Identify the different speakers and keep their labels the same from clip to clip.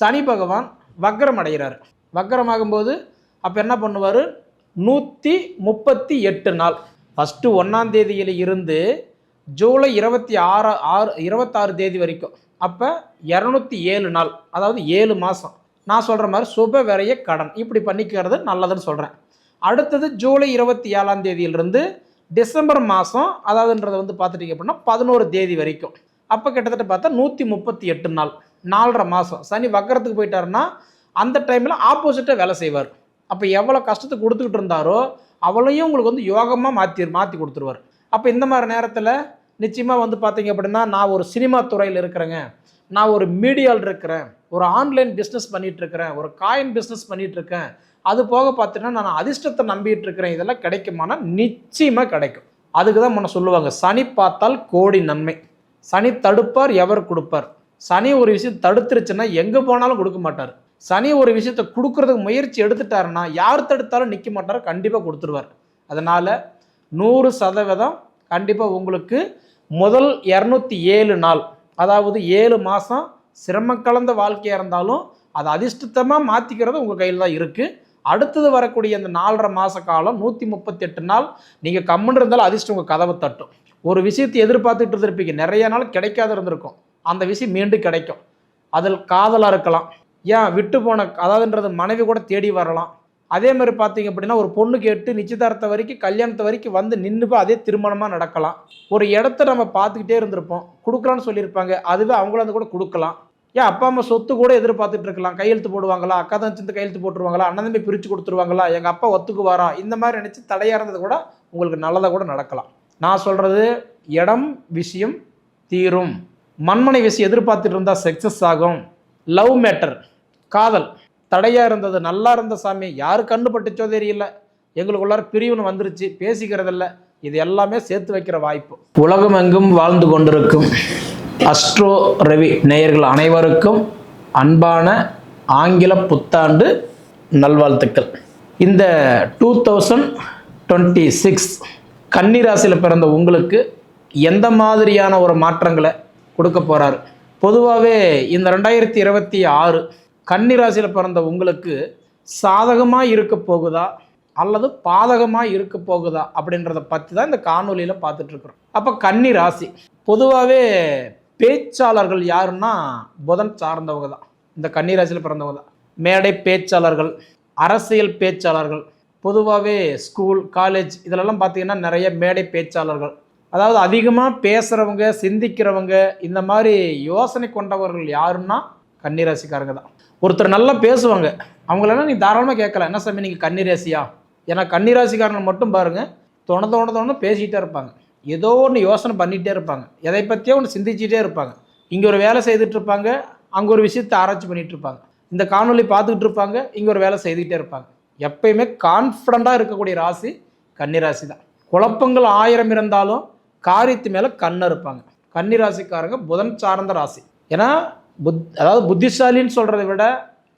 Speaker 1: சனி பகவான் வக்ரம் அடைகிறார். வக்ரமாகும்போது அப்போ என்ன பண்ணுவார்? நூற்றி முப்பத்தி எட்டு நாள். ஃபஸ்ட்டு ஒன்றாம் தேதியில் இருந்து ஜூலை இருபத்தி ஆறு ஆறு இருபத்தாறு தேதி வரைக்கும். அப்போ இரநூத்தி ஏழு நாள் அதாவது ஏழு மாதம் நான் சொல்கிற மாதிரி சுப விரைய கடன். இப்படி பண்ணிக்கிறது நல்லதுன்னு சொல்கிறேன் அடுத்தது ஜூலை இருபத்தி ஏழாம் தேதியிலிருந்து டிசம்பர் மாதம் அதாவதுன்றதை வந்து பார்த்துட்டீங்க அப்படின்னா பதினோரு தேதி வரைக்கும். அப்போ கிட்டத்தட்ட பார்த்தா நூற்றி முப்பத்தி எட்டு நாள். நாலரை மாதம் சனி வக்கரத்துக்கு போயிட்டாருன்னா அந்த டைமில் ஆப்போசிட்டாக வேலை செய்வார். அப்போ எவ்வளோ கஷ்டத்தை கொடுத்துக்கிட்டு இருந்தாரோ அவளையும் உங்களுக்கு வந்து யோகமாக மாற்றி மாற்றி கொடுத்துருவார். அப்போ இந்த மாதிரி நேரத்தில் நிச்சயமாக வந்து பார்த்தீங்க அப்படின்னா நான் ஒரு சினிமா துறையில் இருக்கிறேங்க. நான் ஒரு மீடியாவில் இருக்கிறேன். ஒரு ஆன்லைன் பிஸ்னஸ் பண்ணிகிட்ருக்கிறேன் ஒரு காயின் பிஸ்னஸ் பண்ணிகிட்ருக்கேன் அது போக பார்த்தீங்கன்னா நான் அதிர்ஷ்டத்தை நம்பிட்டு இருக்கிறேன். இதெல்லாம் கிடைக்குமானா நிச்சயமாக கிடைக்கும். அதுக்கு தான் முன்ன சொல்லுவாங்க சனி பார்த்தால் கோடி நன்மை. சனி தடுப்பார் எவர் கொடுப்பார். சனி ஒரு விஷயம் தடுத்துருச்சுன்னா எங்கே போனாலும் கொடுக்க மாட்டார். சனி ஒரு விஷயத்தை கொடுக்கறதுக்கு முயற்சி எடுத்துட்டாருன்னா யார் தடுத்தாலும் நிற்க மாட்டார் கண்டிப்பாக கொடுத்துருவார். அதனால் நூறு சதவீதம் கண்டிப்பாக உங்களுக்கு முதல் இரநூத்தி ஏழு நாள் அதாவது ஏழு மாதம் சிரமம் கலந்த வாழ்க்கையாக இருந்தாலும் அதை அதிர்ஷ்டத்தமாக மாற்றிக்கிறது உங்கள் கையில் தான் இருக்குது அடுத்தது வரக்கூடிய அந்த நாலரை மாத காலம் நூற்றி முப்பத்தெட்டு நாள் நீங்கள் கம்முன்னு இருந்தாலும் அதிர்ஷ்டம் உங்கள் கதவை தட்டும். ஒரு விஷயத்தை எதிர்பார்த்துட்டு இருந்திருப்பீங்க. நிறைய நாள் கிடைக்காத இருந்திருக்கும். அந்த விஷயம் மீண்டும் கிடைக்கும். அதில் காதலாக இருக்கலாம். ஏன்? விட்டு போன அதாவதுன்றது மனைவி கூட தேடி வரலாம். அதே மாதிரி பார்த்தீங்க அப்படின்னா ஒரு பொண்ணு கேட்டு நிச்சயதார்த்த வரைக்கும் கல்யாணத்து வரைக்கும் வந்து நின்று போய் அதே திருமணமாக நடக்கலாம். ஒரு இடத்த நம்ம பார்த்துக்கிட்டே இருந்திருப்போம். கொடுக்கலான்னு சொல்லியிருப்பாங்க. அதுவே அவங்கள வந்து கூட கொடுக்கலாம். ஏன்? அப்பா அம்மா சொத்து கூட எதிர்பார்த்துட்டு இருக்கலாம். கையெழுத்து போடுவாங்களா? அக்கா தான் சேர்ந்து கையெழுத்து போட்டுருவாங்களா? அண்ணன் தம்பி பிரித்து கொடுத்துருவாங்களா? எங்கள் அப்பா ஒத்துக்குவாரா? இந்த மாதிரி நினச்சி தடையாக இருந்தது கூட உங்களுக்கு நல்லதாக கூட நடக்கலாம். நான் சொல்கிறது இடம் விஷயம் தீரும். மண்மனை விஷயம் எதிர்பார்த்துட்டு இருந்தால் சக்ஸஸ் ஆகும். லவ் மேட்டர் காதல். தடையாக இருந்தது நல்லா இருந்த சாமி. யாரு கண்ணு பட்டுச்சோ தெரியல எங்களுக்குள்ளார பிரிவுன்னு வந்துருச்சு. பேசிக்கிறதில்ல. இது எல்லாமே சேர்த்து வைக்கிற வாய்ப்பு. உலகம் எங்கும் வாழ்ந்து கொண்டிருக்கும். அஸ்ட்ரோ ரவி நேயர்கள் அனைவருக்கும் அன்பான ஆங்கில புத்தாண்டு நல்வாழ்த்துக்கள். இந்த டூ தௌசண்ட் டுவெண்ட்டி சிக்ஸ் கன்னிராசியில் பிறந்த உங்களுக்கு எந்த மாதிரியான ஒரு மாற்றங்களை கொடுக்க போகிறாரு பொதுவாகவே இந்த ரெண்டாயிரத்தி இருபத்தி ஆறு கன்னிராசியில் பிறந்த உங்களுக்கு சாதகமாக இருக்க போகுதா? அல்லது பாதகமாக இருக்க போகுதா? அப்படின்றத பற்றி தான் இந்த காணொலியில் பார்த்துட்ருக்குறோம் அப்போ கன்னி ராசி பொதுவாகவே பேச்சாளர்கள் யாருன்னா புதன் சார்ந்தவங்க தான். இந்த கன்னி ராசியில் பிறந்தவங்க தான். மேடை பேச்சாளர்கள் அரசியல் பேச்சாளர்கள் பொதுவாகவே ஸ்கூல் காலேஜ் இதிலெல்லாம் பார்த்தீங்கன்னா நிறைய மேடை பேச்சாளர்கள் அதாவது அதிகமாக பேசுகிறவங்க சிந்திக்கிறவங்க இந்த மாதிரி யோசனை கொண்டவர்கள் யாருன்னா கன்னிராசிக்காரங்க தான். ஒருத்தர் நல்லா பேசுவாங்க. அவங்களெல்லாம் நீ தாராளமாக கேட்கலாம். என்ன சாமி நீங்கள் கன்னிராசியா? ஏன்னா கன்னிராசிக்காரங்களை மட்டும் பாருங்கள் தொண தொண தொண பேசிகிட்டே இருப்பாங்க. ஏதோ ஒன்று யோசனை பண்ணிகிட்டே இருப்பாங்க. எதை பற்றியோ ஒன்று சிந்திச்சிட்டே இருப்பாங்க. இங்கே ஒரு வேலை செய்துட்டு இருப்பாங்க. அங்கே ஒரு விஷயத்தை ஆராய்ச்சி பண்ணிகிட்ருப்பாங்க இருப்பாங்க. இந்த காணொலி பார்த்துக்கிட்டு இருப்பாங்க. இங்கே ஒரு வேலை செய்துக்கிட்டே இருப்பாங்க. எப்பயுமே கான்ஃபிடண்ட்டாக இருக்கக்கூடிய ராசி கன்னிராசி தான். குழப்பங்கள் ஆயிரம் இருந்தாலும் காரியத்து மேலே கண்ணு இருப்பாங்க கன்னிராசிக்காரங்க புதன் சார்ந்த ராசி. ஏன்னா புத் அதாவது புத்திசாலின்னு சொல்கிறத விட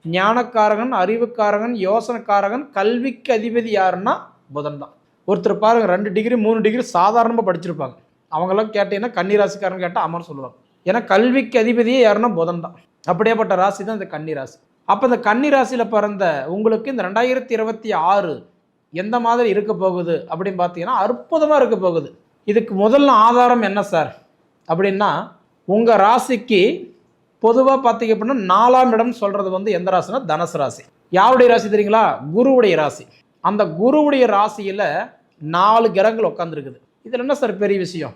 Speaker 1: ஞானக்காரகன் அறிவுக்காரகன் யோசனைக்காரகன் கல்விக்கு அதிபதி யாருன்னா புதன் தான். ஒருத்தர் பாருங்க ரெண்டு டிகிரி மூணு டிகிரி சாதாரணமாக படிச்சிருப்பாங்க. அவங்களாம் கேட்டீங்கன்னா கன்னிராசிக்காரன் கேட்டால் அமர் சொல்லுவாங்க. ஏன்னா கல்விக்கு அதிபதியே யாருன்னா புதன் தான். அப்படியேப்பட்ட ராசி தான் இந்த கன்னி ராசி அப்போ இந்த கன்னி ராசியில் பிறந்த உங்களுக்கு இந்த ரெண்டாயிரத்தி இருபத்தி ஆறு எந்த மாதிரி இருக்க போகுது அப்படின்னு பார்த்தீங்கன்னா அற்புதமாக இருக்க போகுது. இதுக்கு முதல்ல ஆதாரம் என்ன சார்? அப்படின்னா உங்கள் ராசிக்கு பொதுவாக பார்த்தீங்க அப்படின்னா நாலாம் இடம் சொல்கிறது வந்து எந்த ராசினா தனுசு ராசி. யாருடைய ராசி தெரியுங்களா? குருவுடைய ராசி. அந்த குருவுடைய ராசியில் நாலு கிரகங்கள் உட்காந்துருக்குது இதில் என்ன சார் பெரிய விஷயம்?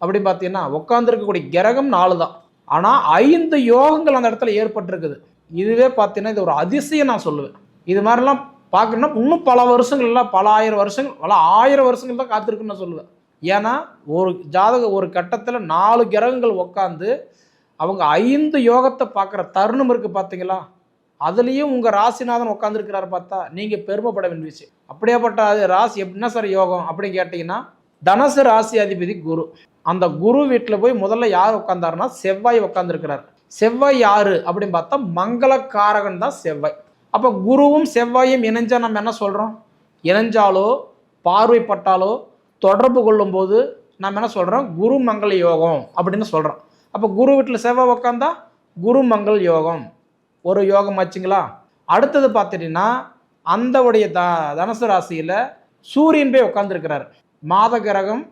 Speaker 1: அப்படின்னு பார்த்தீங்கன்னா உட்காந்துருக்கக்கூடிய கிரகம் நாலு தான். ஆனால் ஐந்து யோகங்கள் அந்த இடத்துல ஏற்பட்டிருக்குது. இதுவே பார்த்தீங்கன்னா இது ஒரு அதிசயம் நான் சொல்லுவேன். இது மாதிரிலாம் பார்க்கணும்னா இன்னும் பல வருஷங்கள் இல்லை பல ஆயிரம் வருஷங்கள் பல ஆயிரம் வருஷங்கள் தான் காத்திருக்குன்னு நான் சொல்லுவேன். ஏன்னா ஒரு ஜாதக ஒரு கட்டத்தில் நாலு கிரகங்கள் உட்காந்து அவங்க ஐந்து யோகத்தை பார்க்குற தருணம் இருக்குது பார்த்தீங்களா அதுலேயும் உங்கள் ராசிநாதன் உட்காந்துருக்கிறாரு பார்த்தா நீங்கள் பெருமைப்பட வேண்டிய விஷயம். அப்படியேப்பட்ட அது ராசி எப்படின்னா சார் யோகம் அப்படின்னு கேட்டிங்கன்னா தனசு ராசி அதிபதி குரு. அந்த குரு வீட்டில் போய் முதல்ல யார் உட்காந்தாருன்னா செவ்வாய் உட்காந்துருக்கிறார் செவ்வாய் யாரு அப்படின்னு பார்த்தா மங்களக்காரகன் தான் செவ்வாய். அப்போ குருவும் செவ்வாயும் இணைஞ்சால் நம்ம என்ன சொல்கிறோம் இணைஞ்சாலோ பார்வைப்பட்டாலோ தொடர்பு கொள்ளும்போது நம்ம என்ன சொல்கிறோம் குரு மங்கள யோகம் அப்படின்னு சொல்கிறோம் அப்போ குரு வீட்டில் செவ்வாய் உட்காந்தா குரு மங்கள் யோகம். ஒரு யோகம் ஆச்சுங்களா? அடுத்தது பார்த்துட்டிங்கன்னா அந்தவுடைய த தனுசு ராசியில் சூரியன் போய் உட்காந்துருக்கிறார் மாத கிரகம்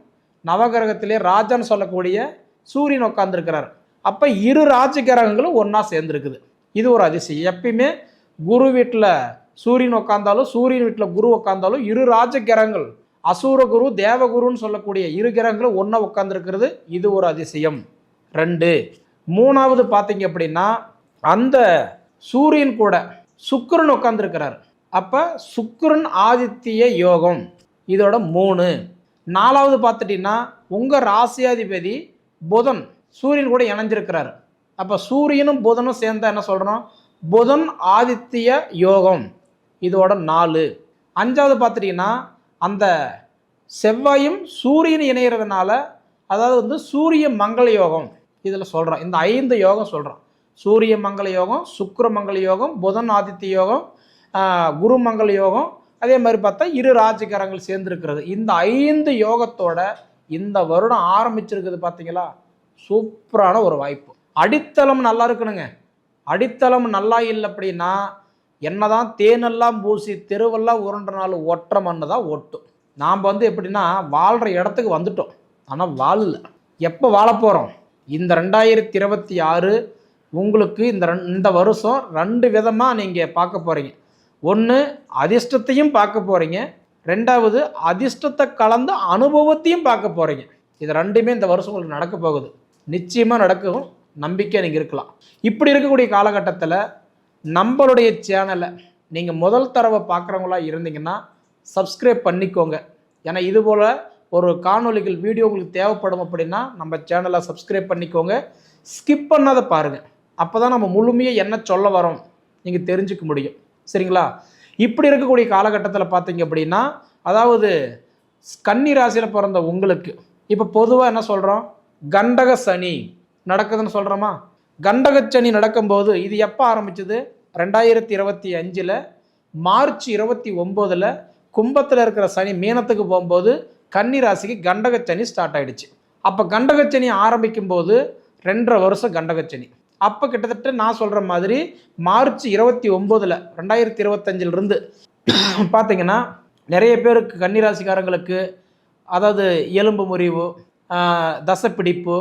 Speaker 1: நவகிரகத்திலே ராஜான்னு சொல்லக்கூடிய சூரியன் உட்காந்துருக்கிறார் அப்போ இரு ராஜ கிரகங்களும் ஒன்றா சேர்ந்துருக்குது. இது ஒரு அதிசயம். எப்பயுமே குரு வீட்டில் சூரியன் உட்காந்தாலும் சூரியன் வீட்டில் குரு உட்காந்தாலும் இரு ராஜ கிரகங்கள் அசூரகுரு தேவகுருன்னு சொல்லக்கூடிய இரு கிரகங்களும் ஒன்றா உட்காந்துருக்கிறது இது ஒரு அதிசயம். ரெண்டு மூணாவது பார்த்தீங்க அப்படின்னா அந்த சூரியன் கூட சுக்கரன் உட்காந்துருக்கிறார் அப்போ சுக்கரன் ஆதித்ய யோகம். இதோட மூணு. நாலாவது பார்த்துட்டிங்கன்னா உங்கள் ராசியாதிபதி புதன் சூரியன் கூட இணைஞ்சிருக்கிறார். அப்போ சூரியனும் புதனும் சேர்ந்தா என்ன சொல்கிறோம் புதன் ஆதித்ய யோகம். இதோட நாலு. அஞ்சாவது பார்த்துட்டிங்கன்னா அந்த செவ்வாயும் சூரியன் இணைகிறதுனால அதாவது வந்து சூரிய மங்கள யோகம் இதில் சொல்கிறோம் இந்த ஐந்து யோகம் சொல்கிறோம் சூரிய மங்கள யோகம் சுக்கர மங்கள யோகம் புதன் ஆதித்ய யோகம் குரு மங்கள யோகம் அதே மாதிரி பார்த்தா இரு ராஜகரங்கள் சேர்ந்துருக்கிறது. இந்த ஐந்து யோகத்தோட இந்த வருடம் ஆரம்பிச்சிருக்குது பார்த்தீங்களா? சூப்பரான ஒரு வாய்ப்பு. அடித்தளம் நல்லா இருக்கணுங்க. அடித்தளம் நல்லா இல்லை அப்படின்னா என்னதான் தேனெல்லாம் பூசி தெருவெல்லாம் உருண்டனாலும் ஒற்ற மண்ணு தான் ஒட்டும். நாம் வந்து எப்படின்னா வாழ்கிற இடத்துக்கு வந்துட்டோம். ஆனால் வாழல. எப்போ வாழ போகிறோம் இந்த ரெண்டாயிரத்தி இருபத்தி ஆறு உங்களுக்கு இந்த ரெண்- இந்த வருஷம் ரெண்டு விதமாக நீங்கள் பார்க்க போகிறீங்க ஒன்று அதிர்ஷ்டத்தையும் பார்க்க போகிறீங்க ரெண்டாவது அதிர்ஷ்டத்தை கலந்த அனுபவத்தையும் பார்க்க போகிறீங்க இது ரெண்டுமே இந்த வருஷம் உங்களுக்கு நடக்க போகுது. நிச்சயமாக நடக்கும். நம்பிக்கை நீங்கள் இருக்கலாம். இப்படி இருக்கக்கூடிய காலகட்டத்தில் நம்மளுடைய சேனலை நீங்கள் முதல் தடவை பார்க்குறவங்களா இருந்தீங்கன்னா சப்ஸ்கிரைப் பண்ணிக்கோங்க. ஏன்னா இது போல் ஒரு காணொளிகள் வீடியோ உங்களுக்கு தேவைப்படும் அப்படின்னா நம்ம சேனலை சப்ஸ்கிரைப் பண்ணிக்கோங்க. ஸ்கிப் பண்ணாத பாருங்கள் அப்போ தான் நம்ம முழுமையாக என்ன சொல்ல வரோம் நீங்கள் தெரிஞ்சுக்க முடியும். சரிங்களா? இப்படி இருக்கக்கூடிய காலகட்டத்தில் பார்த்தீங்க அப்படின்னா அதாவது கன்னி ராசியில் பிறந்த உங்களுக்கு இப்போ பொதுவாக என்ன சொல்கிறோம் கண்டக சனி நடக்குதுன்னு சொல்கிறோமா கண்டகச்சனி நடக்கும்போது இது எப்போ ஆரம்பிச்சது? ரெண்டாயிரத்தி இருபத்தி அஞ்சில் மார்ச் இருபத்தி ஒம்போதில் கும்பத்தில் இருக்கிற சனி மீனத்துக்கு போகும்போது கன்னி ராசிக்கு கண்டகச்சனி ஸ்டார்ட் ஆகிடுச்சு அப்போ கண்டகச்சனி ஆரம்பிக்கும் போது ரெண்டரை வருஷம் கண்டகச்சனி. அப்போ கிட்டத்தட்ட நான் சொல்கிற மாதிரி மார்ச் இருபத்தி ஒம்போதில் ரெண்டாயிரத்தி இருபத்தஞ்சிலிருந்து பார்த்தீங்கன்னா நிறைய பேருக்கு கன்னிராசிக்காரங்களுக்கு அதாவது எலும்பு முறிவு ஆஹ் தசைப்பிடிப்பு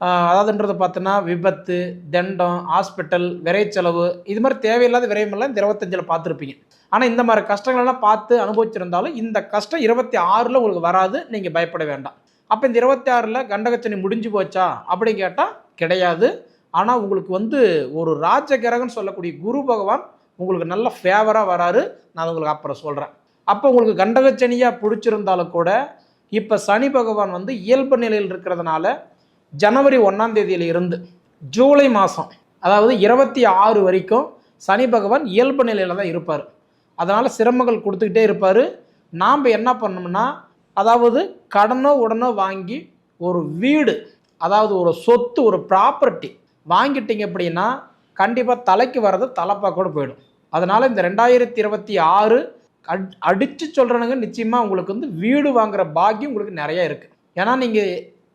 Speaker 1: அதாவதுன்றது பார்த்தோன்னா விபத்து தண்டம் ஹாஸ்பிட்டல் விரைச்செலவு இது மாதிரி தேவையில்லாத விரயமெல்லாம் இந்த இருபத்தஞ்சில் பார்த்துருப்பீங்க. ஆனால் இந்த மாதிரி கஷ்டங்களெல்லாம் பார்த்து அனுபவிச்சிருந்தாலும் இந்த கஷ்டம் இருபத்தி ஆறில் உங்களுக்கு வராது நீங்கள் பயப்பட வேண்டாம். அப்போ இந்த இருபத்தி ஆறில் கண்டகச்சனி முடிஞ்சு போச்சா? அப்படின்னு கேட்டால் கிடையாது. ஆனால் உங்களுக்கு வந்து ஒரு ராஜகிரகன் கிரகம்னு சொல்லக்கூடிய குரு பகவான் உங்களுக்கு நல்ல ஃபேவராக வராரு நான் உங்களுக்கு அப்புறம் சொல்கிறேன் அப்போ உங்களுக்கு கண்டகச்சனியாக பிடிச்சிருந்தாலும் கூட இப்போ சனி பகவான் வந்து இயல்பு நிலையில் இருக்கிறதுனால ஜனவரி ஒன்றாம் தேதியில இருந்து ஜூலை மாதம் அதாவது இருபத்தி ஆறு வரைக்கும் சனி பகவான் இயல்பு நிலையில் தான் இருப்பார். அதனால் சிரமங்கள் கொடுத்துக்கிட்டே இருப்பார். நாம் என்ன பண்ணோம்னா அதாவது கடனோ உடனோ வாங்கி ஒரு வீடு அதாவது ஒரு சொத்து ஒரு ப்ராப்பர்ட்டி வாங்கிட்டீங்க அப்படின்னா கண்டிப்பாக தலைக்கு வர்றது தலைப்பா கூட போயிடும். அதனால் இந்த ரெண்டாயிரத்தி இருபத்தி ஆறு அட் அடித்து சொல்கிறனுங்க நிச்சயமாக உங்களுக்கு வந்து வீடு வாங்குகிற பாக்கியம் உங்களுக்கு நிறைய இருக்குது ஏன்னா நீங்கள்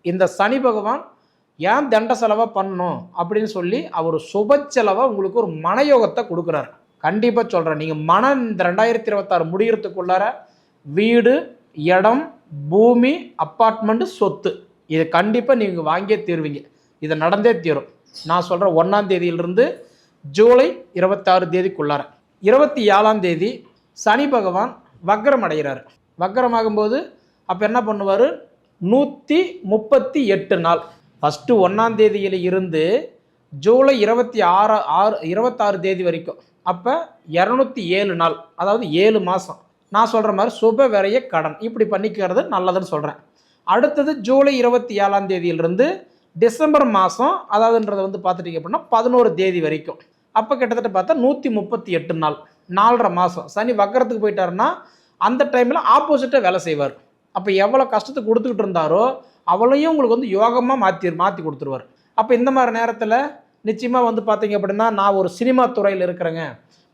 Speaker 1: இந்த சனி பகவான் ஏன் தண்ட செலவாக பண்ணணும் அப்படின்னு சொல்லி அவர் சுப செலவாக உங்களுக்கு ஒரு மனயோகத்தை கொடுக்குறாரு. கண்டிப்பாக சொல்கிறேன் நீங்கள் மன இந்த ரெண்டாயிரத்தி இருபத்தாறு முடிகிறதுக்குள்ளார வீடு இடம் பூமி அப்பார்ட்மெண்ட்டு சொத்து. இதை கண்டிப்பாக நீங்கள் வாங்கியே தீருவீங்க. இதை நடந்தே தீரும். நான் சொல்கிற ஒன்றாம் தேதியிலிருந்து ஜூலை இருபத்தாறு தேதிக்குள்ளார. இருபத்தி ஏழாம் தேதி சனி பகவான் வக்கரம் அடைகிறார். வக்கரமாகும்போது அப்போ என்ன பண்ணுவார்? நூற்றி முப்பத்தி எட்டு நாள். ஃபஸ்ட்டு ஒன்றாம் தேதியில் இருந்து ஜூலை இருபத்தி ஆறு ஆறு இருபத்தாறு தேதி வரைக்கும். அப்போ இரநூத்தி ஏழு நாள் அதாவது ஏழு மாதம் நான் சொல்கிற மாதிரி சுப விரைய கடன். இப்படி பண்ணிக்கிறது நல்லதுன்னு சொல்கிறேன் அடுத்தது ஜூலை இருபத்தி ஏழாம் தேதியிலிருந்து டிசம்பர் மாதம் அதாவதுன்றது வந்து பார்த்துட்டீங்க அப்படின்னா பதினோரு தேதி வரைக்கும். அப்போ கிட்டத்தட்ட பார்த்தா நூற்றி முப்பத்தி எட்டு நாள். நாலரை மாதம் சனி வக்கரத்துக்கு போயிட்டாருன்னா அந்த டைமில் ஆப்போசிட்டாக வேலை செய்வார். அப்போ எவ்வளோ கஷ்டத்தை கொடுத்துக்கிட்டு இருந்தாரோ அவளையும் உங்களுக்கு வந்து யோகமாக மாற்றி மாற்றி கொடுத்துருவார். அப்போ இந்த மாதிரி நேரத்தில் நிச்சயமாக வந்து பார்த்தீங்க அப்படின்னா நான் ஒரு சினிமா துறையில் இருக்கிறேங்க.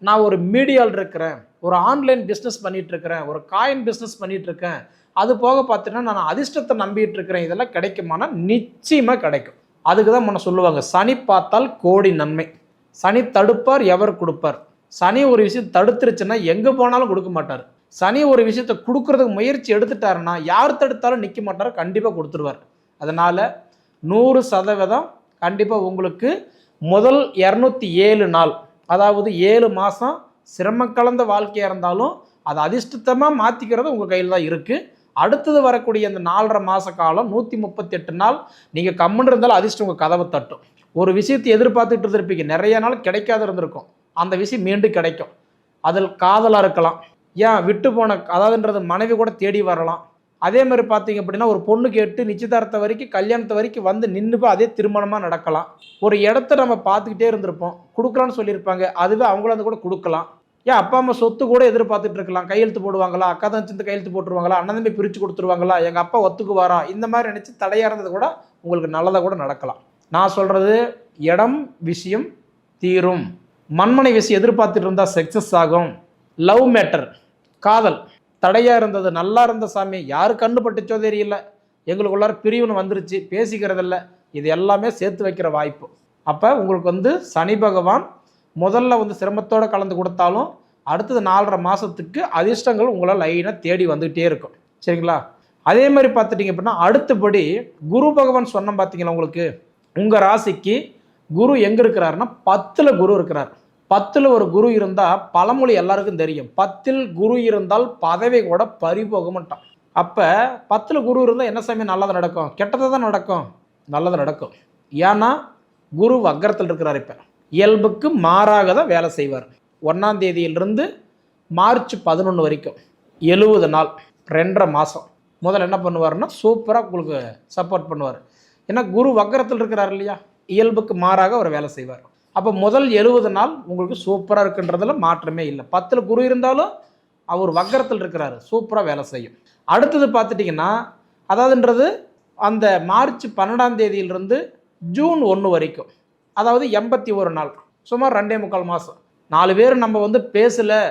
Speaker 1: நான் ஒரு மீடியாவில் இருக்கிறேன். ஒரு ஆன்லைன் பிஸ்னஸ் பண்ணிகிட்ருக்கிறேன் ஒரு காயின் பிஸ்னஸ் பண்ணிகிட்ருக்கேன் அது போக பார்த்தீங்கன்னா நான் அதிர்ஷ்டத்தை நம்பிட்டு இருக்கிறேன். இதெல்லாம் கிடைக்குமானா நிச்சயமாக கிடைக்கும். அதுக்கு தான் முன்ன சொல்லுவாங்க சனி பார்த்தால் கோடி நன்மை. சனி தடுப்பார் எவர் கொடுப்பார். சனி ஒரு விஷயம் தடுத்துருச்சுன்னா எங்கே போனாலும் கொடுக்க மாட்டார். சனி ஒரு விஷயத்தை கொடுக்கறதுக்கு முயற்சி எடுத்துட்டாருன்னா யார் தடுத்தாலும் நிற்க மாட்டார் கண்டிப்பாக கொடுத்துருவார். அதனால் நூறு சதவீதம் கண்டிப்பாக உங்களுக்கு முதல் இரநூத்தி ஏழு நாள் அதாவது ஏழு மாதம் சிரமம் கலந்த வாழ்க்கையாக இருந்தாலும் அதை அதிர்ஷ்டத்தமாக மாற்றிக்கிறது உங்கள் கையில் தான் இருக்குது அடுத்தது வரக்கூடிய அந்த நாலரை மாத காலம் நூற்றி முப்பத்தெட்டு நாள் நீங்கள் கம்முன்னு இருந்தாலும் அதிர்ஷ்டம் உங்கள் கதவை தட்டும். ஒரு விஷயத்தை எதிர்பார்த்துட்டு இருந்திருப்பீங்க. நிறைய நாள் கிடைக்காத இருந்திருக்கும். அந்த விஷயம் மீண்டும் கிடைக்கும். அதில் காதலாக இருக்கலாம். ஏன் விட்டு போன அதாவதுன்றது மனைவி கூட தேடி வரலாம். அதே மாதிரி பார்த்தீங்க அப்படின்னா ஒரு பொண்ணு கேட்டு நிச்சயதார்த்த வரைக்கும் கல்யாணத்து வரைக்கும் வந்து நின்றுப்போ அதே திருமணமாக நடக்கலாம். ஒரு இடத்த நம்ம பார்த்துக்கிட்டே இருந்திருப்போம். கொடுக்கலான்னு சொல்லியிருப்பாங்க. அதுவே அவங்கள வந்து கூட கொடுக்கலாம். ஏன் அப்பா அம்மா சொத்து கூட எதிர்பார்த்துட்டு இருக்கலாம். கையெழுத்து போடுவாங்களா? அக்கா தான் சேர்ந்து கையெழுத்து போட்டுருவாங்களா? அண்ணன் தம்பி பிரித்து கொடுத்துருவாங்களா? எங்கள் அப்பா ஒத்துக்குவாரா? இந்த மாதிரி நினச்சி தடையாக இருந்தது கூட உங்களுக்கு நல்லதாக கூட நடக்கலாம். நான் சொல்கிறது இடம் விஷயம் தீரும். மண்மனை விஷயம் எதிர்பார்த்துட்டு இருந்தால் சக்ஸஸ் ஆகும். லவ் மேட்டர் காதல். தடையாக இருந்தது நல்லா இருந்த சாமி. யாரு கண்ணு பட்டுச்சோ தெரியல எங்களுக்குள்ளார பிரிவுன்னு வந்துருச்சு. பேசிக்கிறதில்ல. இது எல்லாமே சேர்த்து வைக்கிற வாய்ப்பு. அப்போ உங்களுக்கு வந்து சனி பகவான் முதல்ல வந்து சிரமத்தோடு கலந்து கொடுத்தாலும் அடுத்தது நாலரை மாதத்துக்கு அதிர்ஷ்டங்கள் உங்களை லைனாக தேடி வந்துகிட்டே இருக்கும். சரிங்களா? அதே மாதிரி பார்த்துட்டிங்க அப்படின்னா அடுத்தபடி குரு பகவான் சொன்னோம் பார்த்தீங்களா உங்களுக்கு? உங்கள் ராசிக்கு குரு எங்கே இருக்கிறாருன்னா பத்தில் குரு இருக்கிறார். பத்தில் ஒரு குரு இருந்தால் பழமொழி எல்லாருக்கும் தெரியும். பத்தில் குரு இருந்தால் பதவி கூட பறி போக மாட்டான் அப்போ பத்தில் குரு இருந்தால் என்ன சமயம் நல்லது நடக்கும்? கெட்டது தான் நடக்கும். நல்லது நடக்கும். ஏன்னா குரு வக்கரத்தில் இருக்கிறார் இப்போ. இயல்புக்கு மாறாக தான் வேலை செய்வார். ஒன்றாம் தேதியிலிருந்து மார்ச் பதினொன்று வரைக்கும். எழுபது நாள். ரெண்டரை மாதம் முதல்ல என்ன பண்ணுவார்னா சூப்பராக உங்களுக்கு சப்போர்ட் பண்ணுவார். ஏன்னா குரு வக்கரத்தில் இருக்கிறார் இல்லையா? இயல்புக்கு மாறாக அவர் வேலை செய்வார். அப்போ முதல் எழுபது நாள் உங்களுக்கு சூப்பராக இருக்குன்றதுல மாற்றமே இல்லை. பத்தில் குரு இருந்தாலும் அவர் வக்கரத்தில் இருக்கிறார். சூப்பராக வேலை செய்யும். அடுத்தது பார்த்துட்டிங்கன்னா அதாவதுன்றது அந்த மார்ச் பன்னெண்டாம் தேதியிலிருந்து ஜூன் ஒன்று வரைக்கும். அதாவது எண்பத்தி ஒரு நாள். சுமார் ரெண்டே முக்கால் மாதம் நாலு பேர் நம்ம வந்து பேசலை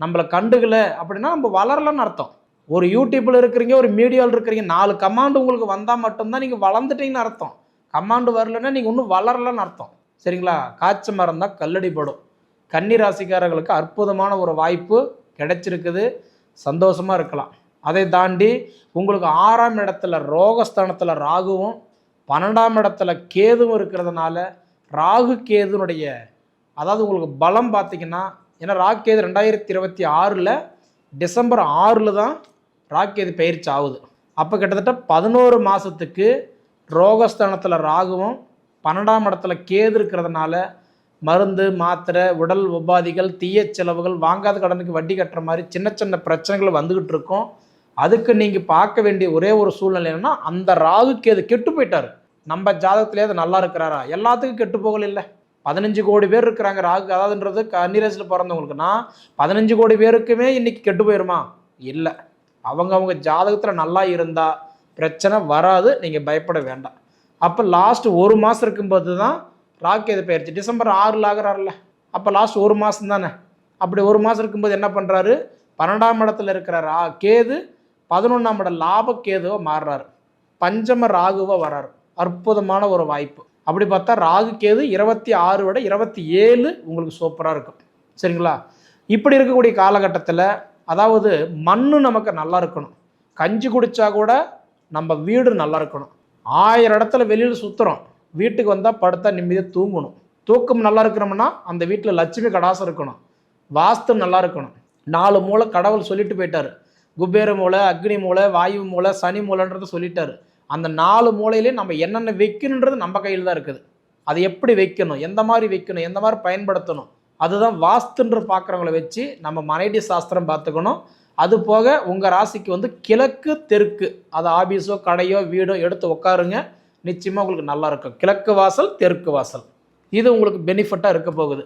Speaker 1: நம்மளை கண்டுக்கலை அப்படின்னா நம்ம வளரலன்னு அர்த்தம். ஒரு யூடியூப்பில் இருக்கிறீங்க ஒரு மீடியாவில் இருக்கிறீங்க நாலு கமாண்டு உங்களுக்கு வந்தால் மட்டும்தான் நீங்கள் வளர்ந்துட்டீங்கன்னு அர்த்தம். கமாண்டு வரலன்னா நீங்கள் இன்னும் வளரலன்னு அர்த்தம். சரிங்களா? காய்ச்ச மரம் தான் கல்லடி படும் கன்னி ராசிக்காரர்களுக்கு அற்புதமான ஒரு வாய்ப்பு கிடைச்சிருக்குது. சந்தோஷமாக இருக்கலாம். அதை தாண்டி உங்களுக்கு ஆறாம் இடத்துல ரோகஸ்தானத்தில் ராகுவும் பன்னெண்டாம் இடத்துல கேதுவும் இருக்கிறதுனால ராகு கேதுனுடைய அதாவது உங்களுக்கு பலம் பார்த்தீங்கன்னா ஏன்னா ராகு கேது ரெண்டாயிரத்தி இருபத்தி ஆறில் டிசம்பர் ஆறில் தான் ராகு கேது பயிற்சி ஆகுது. அப்போ கிட்டத்தட்ட பதினோரு மாதத்துக்கு ரோகஸ்தானத்தில் ராகுவும் பன்னெண்டாம் இடத்துல கேது இருக்கிறதுனால மருந்து மாத்திரை உடல் உபாதிகள் தீய செலவுகள் வாங்காத கடனுக்கு வட்டி கட்டுற மாதிரி சின்ன சின்ன பிரச்சனைகள் வந்துக்கிட்டு இருக்கும். அதுக்கு நீங்கள் பார்க்க வேண்டிய ஒரே ஒரு சூழ்நிலை என்னன்னா அந்த ராகு கேது கெட்டு போயிட்டார். நம்ம ஜாதகத்திலே அது நல்லா இருக்கிறாரா? எல்லாத்துக்கும் கெட்டு போகல இல்லை. பதினஞ்சு கோடி பேர் இருக்கிறாங்க ராகு. அதாவதுன்றது கன்னிராசியில் பிறந்தவங்களுக்குன்னா பதினஞ்சு கோடி பேருக்குமே இன்னைக்கு கெட்டு போயிருமா? இல்லை. அவங்க அவங்க ஜாதகத்தில் நல்லா இருந்தால் பிரச்சனை வராது. நீங்கள் பயப்பட வேண்டாம். அப்போ லாஸ்ட் ஒரு மாதம் இருக்கும்போது தான் ராக்கேது பயிற்சி. டிசம்பர் ஆறில் ஆகிறாருல்ல. அப்போ லாஸ்ட் ஒரு மாதம் தானே. அப்படி ஒரு மாதம் இருக்கும்போது என்ன பண்ணுறாரு பன்னெண்டாம் இடத்துல இருக்கிற ரா கேது பதினொன்றாம் இடம் லாப மாறுறாரு. பஞ்சம ராகுவாக வர்றாரு அற்புதமான ஒரு வாய்ப்பு. அப்படி பார்த்தா ராகு கேது இருபத்தி ஆறு விட இருபத்தி ஏழு உங்களுக்கு சூப்பராக இருக்கும். சரிங்களா? இப்படி இருக்கக்கூடிய காலகட்டத்தில் அதாவது மண்ணு நமக்கு நல்லா இருக்கணும். கஞ்சி குடித்தா கூட நம்ம வீடு நல்லா இருக்கணும். ஆயிரம் இடத்துல வெளியில் சுற்றுறோம் வீட்டுக்கு வந்தால் படுத்தா நிம்மதியாக தூங்கணும். தூக்கம் நல்லா இருக்கணும்னா அந்த வீட்டில் லட்சுமி கடாசம் இருக்கணும். வாஸ்து நல்லா இருக்கணும். நாலு மூளை கடவுள் சொல்லிட்டு போயிட்டாரு. குபேர மூளை அக்னி மூளை வாயு மூளை சனி மூளைன்றத சொல்லிட்டார். அந்த நாலு மூலையிலே நம்ம என்னென்ன வைக்கணுன்றது நம்ம கையில் தான் இருக்குது. அதை எப்படி வைக்கணும்? எந்த மாதிரி வைக்கணும்? எந்த மாதிரி பயன்படுத்தணும்? அதுதான் வாஸ்துன்ற பார்க்குறவங்கள வச்சு நம்ம மனைடி சாஸ்திரம் பார்த்துக்கணும். அது போக உங்கள் ராசிக்கு வந்து கிழக்கு தெற்கு. அது ஆபீஸோ கடையோ வீடோ எடுத்து உட்காருங்க நிச்சயமாக உங்களுக்கு நல்லா இருக்கும். கிழக்கு வாசல் தெற்கு வாசல். இது உங்களுக்கு பெனிஃபிட்டாக இருக்க போகுது.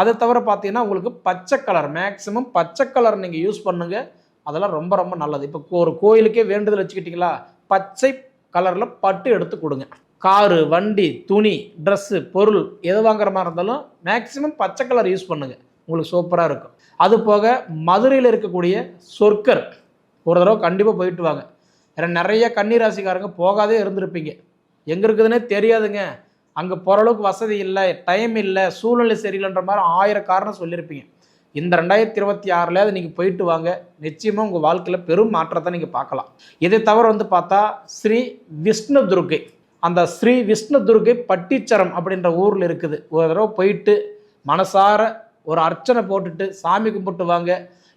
Speaker 1: அதை தவிர பார்த்தீங்கன்னா உங்களுக்கு பச்சை கலர் மேக்ஸிமம் பச்சை கலர் நீங்கள் யூஸ் பண்ணுங்கள் அதெல்லாம் ரொம்ப ரொம்ப நல்லது. இப்போ ஒரு கோயிலுக்கே வேண்டுதல் வச்சுக்கிட்டிங்களா? பச்சை கலரில் பட்டு எடுத்து கொடுங்க. காரு வண்டி துணி ட்ரெஸ்ஸு பொருள் எது வாங்குற மாதிரி இருந்தாலும் மேக்ஸிமம் பச்சை கலர் யூஸ் பண்ணுங்கள் உங்களுக்கு சூப்பராக இருக்கும். அது போக மதுரையில் இருக்கக்கூடிய சொர்க்கர் ஒரு தடவை கண்டிப்பாக போயிட்டு வாங்க. ஏன்னா நிறைய கன்னிராசிக்காரங்க போகாதே இருந்திருப்பீங்க. எங்கே இருக்குதுன்னே தெரியாதுங்க. அங்கே போகிற அளவுக்கு வசதி இல்லை டைம் இல்லை சூழ்நிலை சரியில்லைன்ற மாதிரி ஆயிரம் காரணம் சொல்லியிருப்பீங்க இந்த ரெண்டாயிரத்தி இருபத்தி ஆறில் நீங்கள் போயிட்டு வாங்க. நிச்சயமாக உங்கள் வாழ்க்கையில் பெரும் மாற்றத்தை நீங்கள் பார்க்கலாம். இதை தவிர வந்து பார்த்தா ஸ்ரீ விஷ்ணு துர்கை. அந்த ஸ்ரீ விஷ்ணு துர்கை பட்டிச்சரம் அப்படின்ற ஊரில் இருக்குது. ஒரு தடவை போயிட்டு மனசார ஒரு அர்ச்சனை போட்டுட்டு சாமி கும்பிட்டு வாங்க.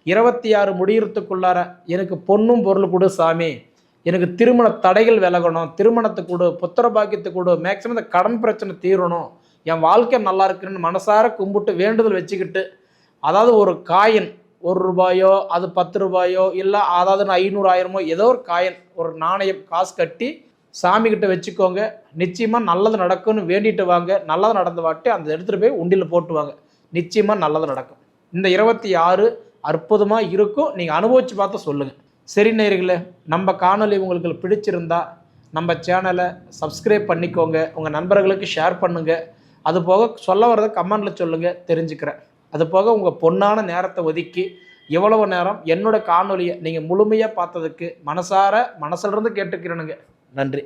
Speaker 1: இருபத்தி ஆறு முடியறதுக்குள்ளார எனக்கு பொண்ணும் பொருள் கொடு சாமி. எனக்கு திருமண தடைகள் விலகணும். திருமணத்தை கொடு புத்திர பாக்கியத்தை கொடு. மேக்சிமம் இந்த கடன் பிரச்சனை தீரணும். என் வாழ்க்கை நல்லா இருக்குன்னு மனசார கும்பிட்டு வேண்டுதல் வச்சுக்கிட்டு அதாவது ஒரு காயின் ஒரு ரூபாயோ அது பத்து ரூபாயோ இல்லை அதாவது ஐநூறு ஆயிரமோ ஏதோ ஒரு காயின் ஒரு நாணயம் காசு கட்டி சாமி கிட்ட வச்சுக்கோங்க. நிச்சயமாக நல்லது நடக்கும்னு வேண்டிட்டு வாங்க. நல்லது நடந்து வாட்டி அந்த எடுத்துகிட்டு போய் உண்டியில் போட்டுவாங்க. நிச்சயமாக நல்லது நடக்கும். இந்த இருபத்தி ஆறு அற்புதமாக இருக்கும். நீங்கள் அனுபவித்து பார்த்து சொல்லுங்கள் சரி நேர்களே நம்ம காணொலி உங்களுக்கு பிடிச்சிருந்தா நம்ம சேனலை சப்ஸ்கிரைப் பண்ணிக்கோங்க. உங்கள் நண்பர்களுக்கு ஷேர் பண்ணுங்கள் அது போக சொல்ல வரத கமெண்டில் சொல்லுங்கள் தெரிஞ்சுக்கிறேன். அது போக உங்கள் பொன்னான நேரத்தை ஒதுக்கி எவ்வளவு நேரம் என்னோட காணொலியை நீங்கள் முழுமையாக பார்த்ததுக்கு மனசார மனசிலிருந்து கேட்டுக்கிறேனுங்க. நன்றி.